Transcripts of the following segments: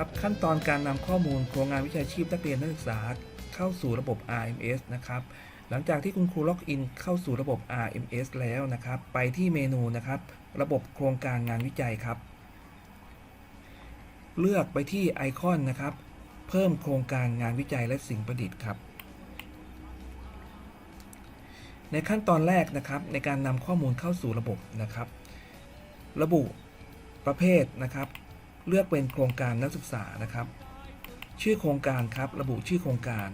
ครับขั้นตอนการนำข้อมูลโครงงานวิชาชีพนักเรียนนักศึกษาเข้าสู่ระบบ RMS นะครับ หลังจากที่คุณครูล็อกอินเข้าสู่ระบบ RMS แล้วนะครับ ไปที่เมนูนะครับ ระบบโครงการงานวิจัยครับ เลือกไปที่ไอคอนนะครับ เพิ่มโครงการงานวิจัยและสิ่งประดิษฐ์ครับ ในขั้นตอนแรกนะครับ ในการนำข้อมูลเข้าสู่ระบบนะครับ ระบุประเภทนะครับ เลือกเป็นโครงการนักศึกษานะครับ ชื่อโครงการครับระบุชื่อโครงการ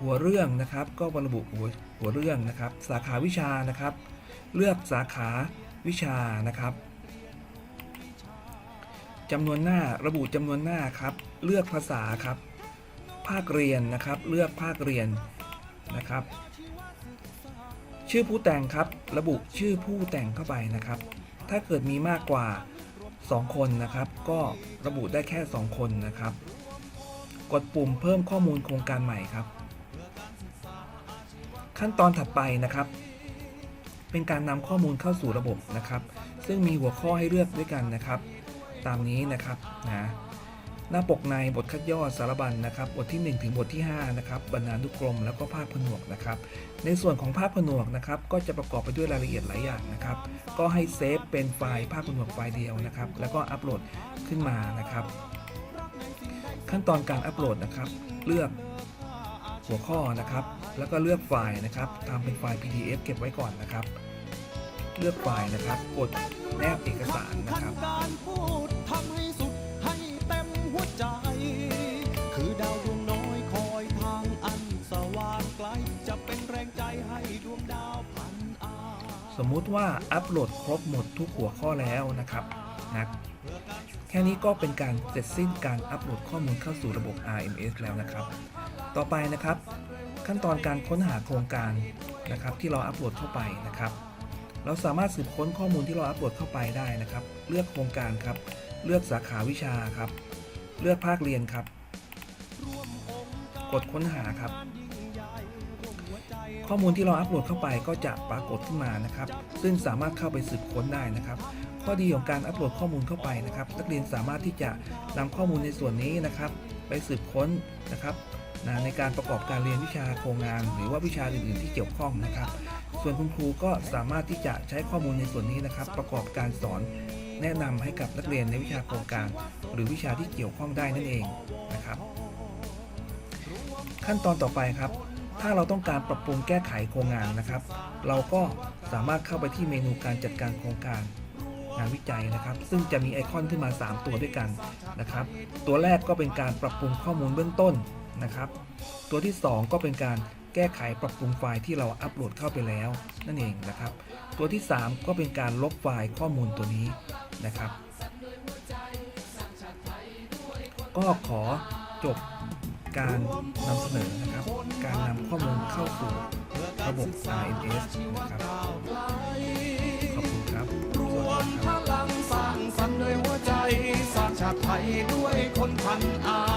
หัวเรื่องนะครับ ก็ระบุหัวหัวเรื่องนะครับ สาขาวิชานะครับ เลือกสาขาวิชานะครับจำนวนหน้าระบุจำนวนหน้าครับ เลือกภาษาครับ ภาคเรียนนะครับ เลือกภาคเรียนนะครับ ชื่อผู้แต่งครับ ระบุชื่อผู้แต่งเข้าไปนะครับ ถ้าเกิดมีมากกว่า 2 คนนะครับ ก็ระบุได้แค่ 2 คนนะครับ กดปุ่มเพิ่มข้อมูลโครงการใหม่ครับ ขั้นตอนถัดไปนะครับ เป็นการนำข้อมูลเข้าสู่ระบบนะครับ ซึ่งมีหัวข้อให้เลือกด้วยกันนะครับ ตามนี้นะครับนะ หน้าปกในบทคัดย่อสารบัญนะครับ บทที่ 1 ถึงบทที่5นะครับบรรณานุกรมแล้วก็ภาคผนวกนะครับ ในส่วนของภาคผนวกนะครับ ก็จะประกอบไปด้วยรายละเอียดหลายอย่างนะครับ ก็ให้เซฟเป็นไฟล์ภาคผนวกไฟล์เดียวนะครับ แล้วก็อัปโหลดขึ้นมานะครับ ขั้นตอนการอัปโหลดนะครับ เลือกหัวข้อนะครับ แล้วก็เลือกไฟล์นะครับทำเป็นไฟล์ PDF เก็บไว้ก่อนนะครับ เลือกไฟล์นะครับ กดแนบเอกสารนะครับ สมมุติว่าอัปโหลดครบหมดทุกหัวข้อแล้วนะครับนะแค่นี้ก็เป็นการเสร็จสิ้นการอัปโหลดข้อมูลเข้าสู่ระบบ RMS แล้วนะครับ ต่อไปนะครับ ขั้นตอนการค้นหาโครงการนะครับที่เราอัปโหลดเข้าไปนะครับ เราสามารถสืบค้นข้อมูลที่เราอัปโหลดเข้าไปได้นะครับ เลือกโครงการครับ เลือกสาขาวิชาครับ เลือกภาคเรียนครับ กดค้นหาครับ ข้อมูลที่เราอัปโหลดเข้าไปก็จะปรากฏขึ้นมานะครับ ซึ่งสามารถเข้าไปสืบค้นได้นะครับ ข้อดีของการอัปโหลดข้อมูลเข้าไปนะครับ นักเรียนสามารถที่จะนำข้อมูลในส่วนนี้นะครับ ไปสืบค้นนะครับนะในการประกอบการเรียนวิชาโครงงาน หรือว่าวิชาอื่นๆที่เกี่ยวข้องนะครับ ส่วนคุณครูก็สามารถที่จะใช้ข้อมูลในส่วนนี้นะครับ ประกอบการสอนแนะนำให้กับนักเรียนในวิชาโครงการ หรือวิชาที่เกี่ยวข้องได้นั่นเองนะครับ ขั้นตอนต่อไปครับ ถ้าเราต้องการปรับปรุงแก้ไขโครงงานนะครับ เราก็สามารถเข้าไปที่เมนูการจัดการโครงการงานวิจัยนะครับ ซึ่งจะมีไอคอนขึ้นมา 3 ตัวด้วยกันนะครับ ตัวแรกก็เป็นการปรับปรุงข้อมูลเบื้องต้นนะครับ ตัวที่ 2 ก็เป็นการแก้ไขปรับปรุงไฟล์ที่เราอัปโหลดเข้าไปแล้ว นั่นเองนะครับ ตัวที่ 3 ก็เป็นการลบไฟล์ข้อมูลตัวนี้นะครับ ก็ขอจบ การนำเสนอนะครับ การนำข้อมูลเข้าสู่ระบบ RMS นะครับขอบคุณครับรวมพลังสร้างสรรค์ด้วยหัวใจสร้างชาติไทยด้วยคนพันอา